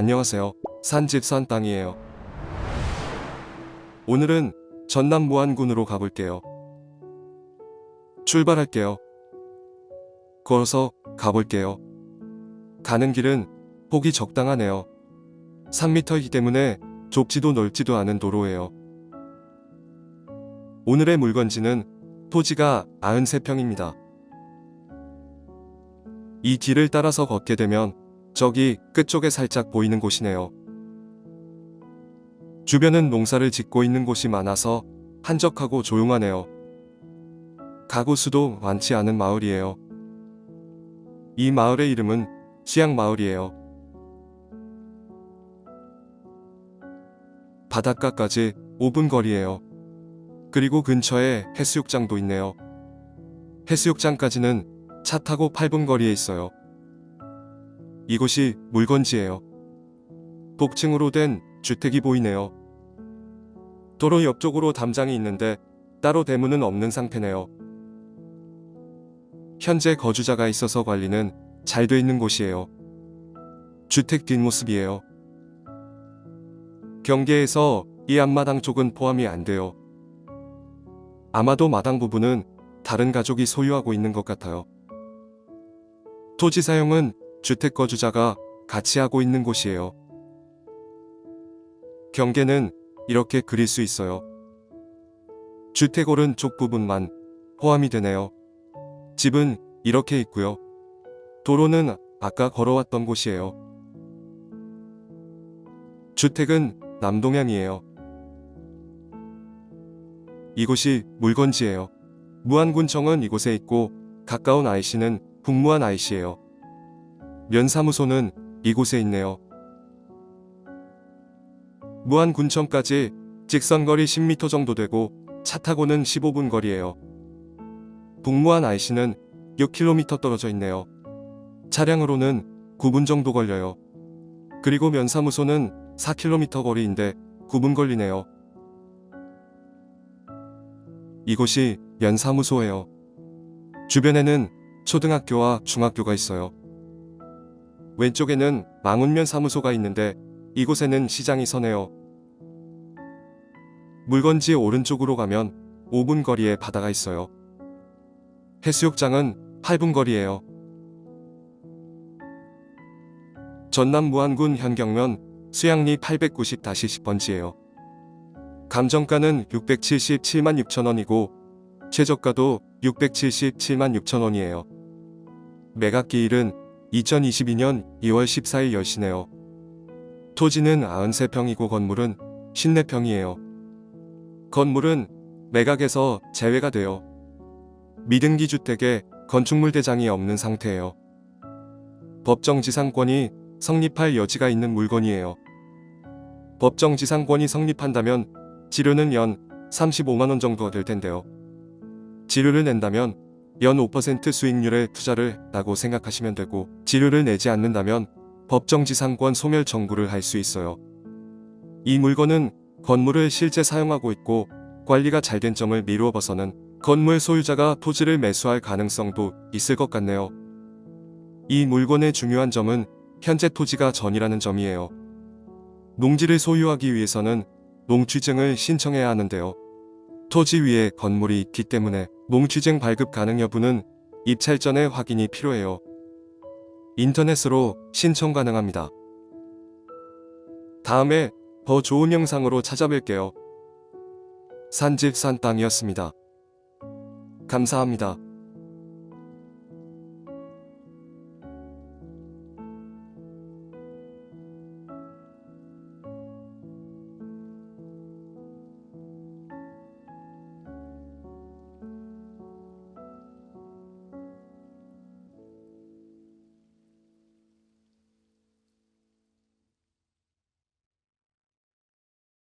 안녕하세요. 산집 산 땅이에요. 오늘은 전남 무안군으로 가볼게요. 출발할게요. 걸어서 가볼게요. 가는 길은 폭이 적당하네요. 3m이기 때문에 좁지도 넓지도 않은 도로예요. 오늘의 물건지는 토지가 93평입니다. 이 길을 따라서 걷게 되면 저기 끝쪽에 살짝 보이는 곳이네요. 주변은 농사를 짓고 있는 곳이 많아서 한적하고 조용하네요. 가구 수도 많지 않은 마을이에요. 이 마을의 이름은 시양 마을이에요. 바닷가까지 5분 거리예요. 그리고 근처에 해수욕장도 있네요. 해수욕장까지는 차 타고 8분 거리에 있어요. 이곳이 물건지예요. 복층으로 된 주택이 보이네요. 도로 옆쪽으로 담장이 있는데 따로 대문은 없는 상태네요. 현재 거주자가 있어서 관리는 잘 돼 있는 곳이에요. 주택 뒷모습이에요. 경계에서 이 앞마당 쪽은 포함이 안 돼요. 아마도 마당 부분은 다른 가족이 소유하고 있는 것 같아요. 토지 사용은 주택 거주자가 같이 하고 있는 곳이에요. 경계는 이렇게 그릴 수 있어요. 주택 오른쪽 부분만 포함이 되네요. 집은 이렇게 있고요. 도로는 아까 걸어왔던 곳이에요. 주택은 남동향이에요. 이곳이 물건지예요. 무안군청은 이곳에 있고 가까운 IC는 북무안 IC예요. 면사무소는 이곳에 있네요. 무안군청까지 직선거리 10m 정도 되고 차 타고는 15분 거리예요. 북무안 IC는 6km 떨어져 있네요. 차량으로는 9분 정도 걸려요. 그리고 면사무소는 4km 거리인데 9분 걸리네요. 이곳이 면사무소예요. 주변에는 초등학교와 중학교가 있어요. 왼쪽에는 망운면 사무소가 있는데 이곳에는 시장이 서네요. 물건지 오른쪽으로 가면 5분 거리에 바다가 있어요. 해수욕장은 8분 거리예요. 전남 무안군 현경면 수양리 890-10번지예요. 감정가는 677만 6천 원이고 최저가도 677만 6천 원이에요. 매각기일은 2022년 2월 14일 10시네요. 토지는 93평이고 건물은 54평이에요. 건물은 매각에서 제외가 돼요. 미등기 주택에 건축물 대장이 없는 상태예요. 법정 지상권이 성립할 여지가 있는 물건이에요. 법정 지상권이 성립한다면 지료는 연 35만원 정도가 될 텐데요. 지료를 낸다면 연 5% 수익률의 투자를 라고 생각하시면 되고 지료를 내지 않는다면 법정지상권 소멸 청구를 할 수 있어요. 이 물건은 건물을 실제 사용하고 있고 관리가 잘 된 점을 미루어 봐서는 건물 소유자가 토지를 매수할 가능성도 있을 것 같네요. 이 물건의 중요한 점은 현재 토지가 전이라는 점이에요. 농지를 소유하기 위해서는 농취증을 신청해야 하는데요. 토지 위에 건물이 있기 때문에 농취증 발급 가능 여부는 입찰 전에 확인이 필요해요. 인터넷으로 신청 가능합니다. 다음에 더 좋은 영상으로 찾아뵐게요. 산집 산땅이었습니다. 감사합니다.